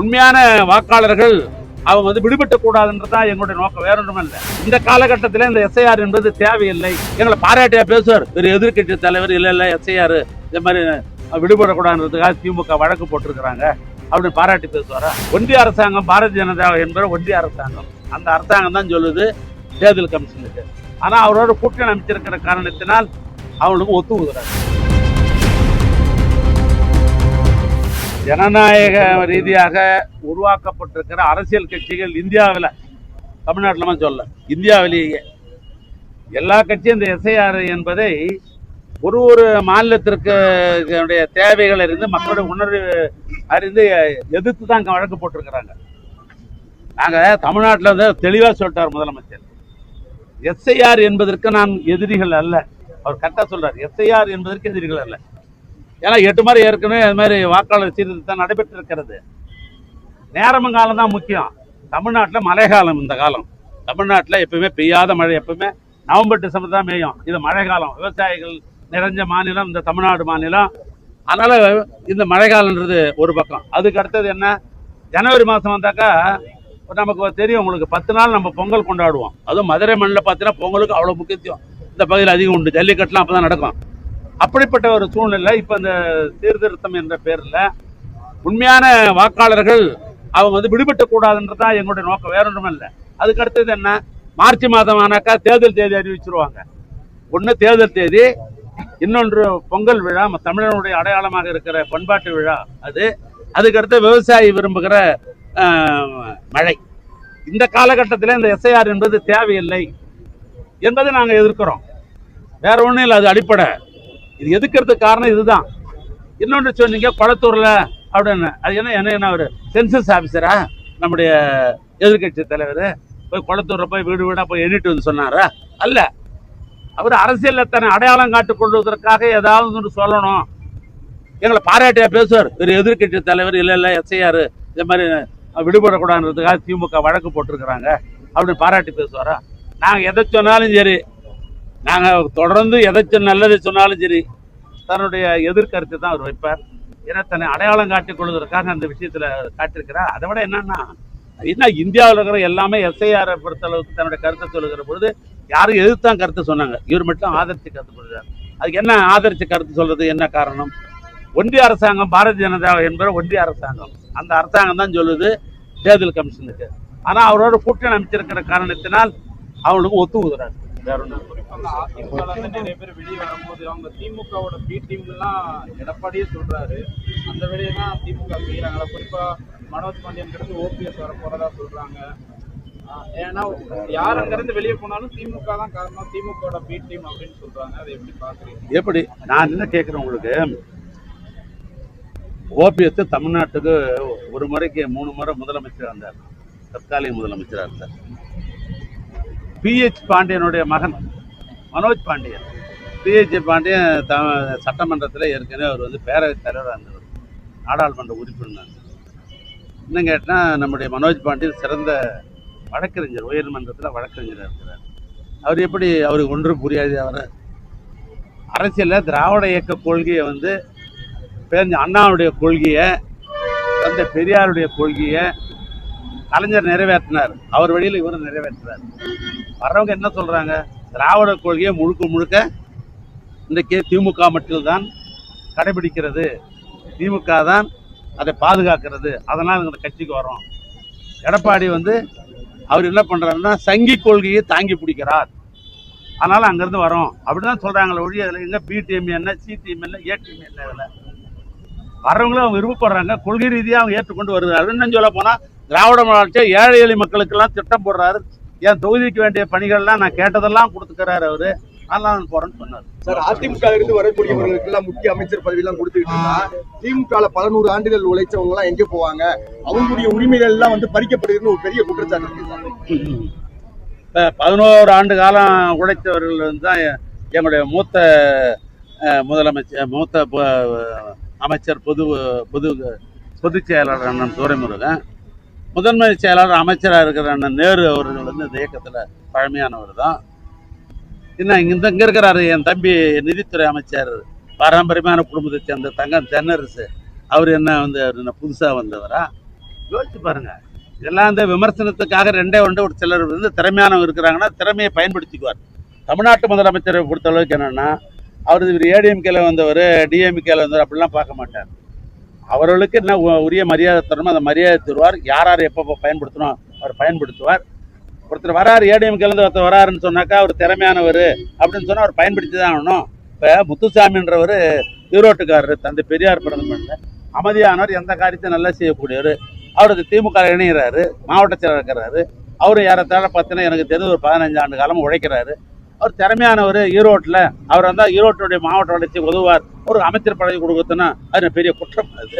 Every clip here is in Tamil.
உண்மையான வாக்காளர்கள் அவங்க வந்து விடுபட்டு கூடாதுன்றதான் எங்களுடைய நோக்கம். வேற ஒன்றும் இல்லை. இந்த காலகட்டத்தில் இந்த எஸ்ஐஆர் என்பது தேவையில்லை. எங்களை பாராட்டியா பேசுவார். ஒரு எதிர்க்கட்சி தலைவர் இல்லை இல்லை எஸ்ஐஆர் இந்த மாதிரி விடுபடக்கூடாதுன்றதுக்காக திமுக வழக்கு போட்டிருக்கிறாங்க. அப்படின்னு பாராட்டி பேசுவாரா? ஒன்றிய அரசாங்கம் பாரதிய ஜனதா என்பது ஒன்றிய அரசாங்கம். அந்த அரசாங்கம் தான் சொல்லுது தேர்தல் கமிஷனுக்கு. ஆனால் அவரோட கூட்டணி அமைச்சிருக்கிற காரணத்தினால் அவங்களுக்கு ஒத்துக்குகிறார் ஜனநாயக ரீதியாக உருவாக்கப்பட்டிருக்கிற அரசியல் கட்சிகள் இந்தியாவில் தமிழ்நாட்டில் சொல்ல இந்தியாவிலேயே. எல்லா கட்சியும் இந்த எஸ்ஐஆர் என்பதை ஒரு ஒரு மாநிலத்திற்கு இதனுடைய தேவைகள் அறிந்து மக்களுடைய உணர்வு அறிந்து எதிர்த்து தான் வழக்கு போட்டிருக்கிறாங்க. நாங்கள் தமிழ்நாட்டில் வந்து தெளிவாக சொல்லிட்டார் முதலமைச்சர். எஸ்ஐஆர் என்பதற்கு நான் எதிரிகள் அல்ல. அவர் கரெக்டாக சொல்றார். எஸ்ஐஆர் என்பதற்கு எதிரிகள் அல்ல. ஏன்னா எட்டு மாதிரி ஏற்கனவே அது மாதிரி வாக்காளர் சீர்திருத்தம் நடைபெற்றிருக்கிறது. நேரமும் காலம் தான் முக்கியம். தமிழ்நாட்டில் மழை காலம் இந்த காலம். தமிழ்நாட்டில் எப்பவுமே பெய்யாத மழை எப்பவுமே நவம்பர் டிசம்பர் தான் பெய்யும். இது மழை காலம். விவசாயிகள் நிறைஞ்ச மாநிலம் இந்த தமிழ்நாடு மாநிலம். அதனால் இந்த மழை காலன்றது ஒரு பக்கம். அதுக்கு அடுத்தது என்ன? ஜனவரி மாதம் வந்தாக்கா நமக்கு தெரியும் உங்களுக்கு. பத்து நாள் நம்ம பொங்கல் கொண்டாடுவோம். அதுவும் மதுரை மண்ணில் பார்த்தீங்கன்னா பொங்கலுக்கு அவ்வளோ முக்கியத்துவம். இந்த பகுதியில் அதிகம் உண்டு. ஜல்லிக்கட்டுலாம் அப்போ தான் நடக்கும். அப்படிப்பட்ட ஒரு சூழ்நிலை. இப்போ இந்த சீர்திருத்தம் என்ற பேரில் உண்மையான வாக்காளர்கள் அவங்க வந்து விடுபட்டு கூடாதுன்றதான் எங்களுடைய நோக்கம். வேற ஒன்றும் இல்லை. அதுக்கு அடுத்தது என்ன? மார்ச் மாதம் ஆனாக்கா தேர்தல் தேதி அறிவிச்சிருவாங்க. ஒன்று தேர்தல் தேதி இன்னொன்று பொங்கல் விழா நம்ம தமிழனுடைய அடையாளமாக இருக்கிற பண்பாட்டு விழா அது. அதுக்கடுத்து விவசாயி விரும்புகிற மழை. இந்த காலகட்டத்தில் இந்த எஸ்ஐஆர் என்பது தேவையில்லை என்பதை நாங்கள் எதிர்க்கிறோம். வேற ஒன்றும் இல்லை அது அடிப்படை. இது எதுக்கிறதுக்கு காரணம் இதுதான். இன்னொன்று சொன்னீங்க குளத்தூரில் அப்படின்னு. அது என்ன என்ன என்ன ஒரு சென்சஸ் ஆஃபீஸரா நம்முடைய எதிர்க்கட்சி தலைவர். போய் குளத்தூரில் போய் வீடு வீடாக போய் எண்ணிட்டு வந்து சொன்னாரா? அல்ல. அவர் அரசியலில் தன்னை அடையாளம் காட்டுக் கொள்வதற்காக ஏதாவது ஒன்று சொல்லணும். எங்களை பாராட்டியா பேசுவார். ஒரு எதிர்க்கட்சி தலைவர் இல்லை இல்லை எஸ்ஐஆர் இந்த மாதிரி விடுபடக்கூடாதுன்றதுக்காக திமுக வழக்கு போட்டிருக்கிறாங்க. அப்படின்னு பாராட்டி பேசுவாரா? நாங்கள் எதை சொன்னாலும் சரி நாங்கள் தொடர்ந்து எதை சொன்ன- நல்லதை சொன்னாலும் சரி தன்னுடைய எதிர்கருத்தை தான் அவர் வைப்பார். ஏன்னா தன்னை அடையாளம் காட்டிக் கொள்வதற்காக அந்த விஷயத்தில் காட்டியிருக்கிறார். அதை விட என்னன்னா என்ன இந்தியாவில் இருக்கிற எல்லாமே எஸ்ஐஆர் பொறுத்தளவுக்கு தன்னுடைய கருத்தை சொல்லுகிற பொழுது யாரும் எதிர்த்தான் கருத்து சொன்னாங்க. இவர் மட்டும் ஆதரிச்சு கருத்து சொல்கிறார் அதுக்கு என்ன ஆதரிச்சு கருத்து சொல்றது? என்ன காரணம்? ஒன்றிய அரசாங்கம் பாரதிய ஜனதா என்பது ஒன்றிய அரசாங்கம். அந்த அரசாங்கம் தான் சொல்லுது தேர்தல் கமிஷனுக்கு. ஆனால் அவரோட கூட்டணி அமைச்சிருக்கிற காரணத்தினால் அவங்களுக்கு ஒத்துக்குகிறார் வேற ஒன்றும் அந்த அதிமுக இருந்து நிறைய பேர் வெளியே வரும்போது அவங்க திமுகவோட பி டீம் எல்லாம் எடப்பாடியே சொல்றாரு. அந்த வேலையை தான் திமுக செய்யறாங்களா குறிப்பா மனோஜ் பாண்டியன் கிட்ட ஓபிஎஸ் வர போறதா சொல்றாங்க. ஏன்னா யார் அங்க இருந்து வெளியே போனாலும் திமுக தான் காரணம். திமுகவோட பி டீம் அப்படின்னு சொல்றாங்க. அதை எப்படி பாக்குறீங்க? எப்படி? நான் என்ன கேட்குறேன் உங்களுக்கு? ஓபிஎஸ் தமிழ்நாட்டுக்கு ஒரு முறைக்கு மூணு முறை முதலமைச்சர் இருந்தார். தற்காலிக முதலமைச்சராக இருந்தார். பிஹெச் பாண்டியனுடைய மகன் மனோஜ் பாண்டியன். பிஹெச்சி பாண்டியன் த சட்டமன்றத்தில் ஏற்கனவே அவர் வந்து பேரவைத் தலைவராக இருந்தவர். நாடாளுமன்ற உறுப்பினர் இன்னும் கேட்டால் நம்முடைய மனோஜ் பாண்டியன் சிறந்த வழக்கறிஞர் உயர்மன்றத்தில் வழக்கறிஞராக இருக்கிறார். அவர் எப்படி அவருக்கு ஒன்றும் புரியாது அவர் அரசியலில் திராவிட இயக்க கொள்கையை வந்து பேரஞ்ச அண்ணாவுடைய கொள்கையை தந்தை பெரியாருடைய கொள்கையை கலைஞர் நிறைவேற்றினார். அவர் வழியில் இவரும் நிறைவேற்றினார் வர்றவங்க என்ன சொல்கிறாங்க திராவிட கொள்கையை முழுக்க முழுக்க இன்றைக்கு திமுக மட்டும்தான் கடைபிடிக்கிறது. திமுக தான் அதை பாதுகாக்கிறது. அதனால் இந்த கட்சிக்கு வரோம் எடப்பாடி வந்து அவர் என்ன பண்ணுறாருன்னா சங்கி கொள்கையை தாங்கி பிடிக்கிறார். அதனால் அங்கேருந்து வரோம் அப்படிதான் சொல்கிறாங்களே ஒழிய அதில் எங்கே பி டீம் என்ன சி டீம் என்ன ஏ டீம் என்ன இதில்? வர்றவங்களும் அவங்க விருப்பப்படுறாங்க. கொள்கை ரீதியாக அவங்க ஏற்றுக்கொண்டு வருகிறார்கள். இன்னும் சொல்ல போனால் திராவிட மாவட்ட ஏழை எளிய மக்களுக்கெல்லாம் திட்டம் போடுறாரு. என் தொகுதிக்கு வேண்டிய பணிகள்லாம் நான் கேட்டதெல்லாம் கொடுத்துக்கிறாரு அவரு. அதெல்லாம் போறேன்னு சொன்னார். சார் அதிமுக இருந்து வரக்கூடியவர்களுக்கு எல்லாம் முக்கிய அமைச்சர் பதவி எல்லாம் கொடுத்துட்டு இருந்தா திமுக பல நூறு ஆண்டுகள் உழைச்சவங்க எல்லாம் எங்க போவாங்க? அவங்களுடைய உரிமைகள் எல்லாம் வந்து பறிக்கப்படுதுன்னு ஒரு பெரிய குற்றச்சாட்டு இருக்கு பதினோரு ஆண்டு காலம் உழைத்தவர்கள் வந்து தான் எங்களுடைய மூத்த முதலமைச்சர் மூத்த அமைச்சர் பொது பொது பொதுச் செயலாளர் அண்ணன் துரைமுருகன். முதன்மை செயலாளர் அமைச்சராக இருக்கிற அண்ணன் நேரு அவர்கள் வந்து இந்த இயக்கத்தில் பழமையானவர் தான். என்ன இந்த இங்கே இருக்கிறாரு என் தம்பி நிதித்துறை அமைச்சர் பாரம்பரியமான குடும்பத்தை சேர்ந்த தங்கம் தென்னரசு. அவர் என்ன வந்து அவர் என்ன புதுசாக வந்தவரா? யோசிச்சு பாருங்க. இதெல்லாம் இந்த விமர்சனத்துக்காக ரெண்டே ஒன்று ஒரு சிலர் வந்து திறமையானவங்க இருக்கிறாங்கன்னா திறமையை பயன்படுத்திக்குவார். தமிழ்நாட்டு முதலமைச்சரை பொறுத்த அளவுக்கு அவர் இவர் ஏடிஎம்கேல வந்தவர் டிஎம்கேல வந்தவர் அப்படிலாம் பார்க்க மாட்டார். அவர்களுக்கு என்ன உரிய மரியாதை தரணுமோ அந்த மரியாதை தருவார். யார் யார் எப்போ பயன்படுத்தணும் அவர் பயன்படுத்துவார். ஒருத்தர் வராரு ஏடிஎம்கேலேருந்து ஒருத்தர் வராருன்னு சொன்னாக்கா அவர் திறமையானவர் அப்படின்னு சொன்னால் அவர் பயன்படுத்தி தான் ஆகணும். இப்போ முத்துசாமின்றவர் ஈரோட்டுக்காரர் தந்தை பெரியார் பிறந்த பண்ணல அமைதியானவர் எந்த காரியத்தையும் நல்லா செய்யக்கூடியவர். அவருக்கு திமுக இணைகிறாரு மாவட்ட செயலர் இருக்கிறாரு. அவர் ஏறத்தாழ பார்த்தீங்கன்னா எனக்கு தெரிஞ்ச ஒரு பதினஞ்சு ஆண்டு காலம் உழைக்கிறாரு. அவர் திறமையானவர் ஈரோட்டில். அவர் வந்தால் ஈரோட்டுடைய மாவட்ட வளர்ச்சி உதவுவார். ஒரு அமைச்சர் பதவி கொடுக்குறதுன்னா அது பெரிய குற்றம் அது?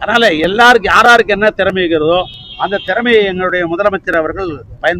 அதனால எல்லாருக்கும் யாராருக்கு என்ன திறமை இருக்கிறதோ அந்த திறமையை எங்களுடைய முதலமைச்சர் அவர்கள் பயன்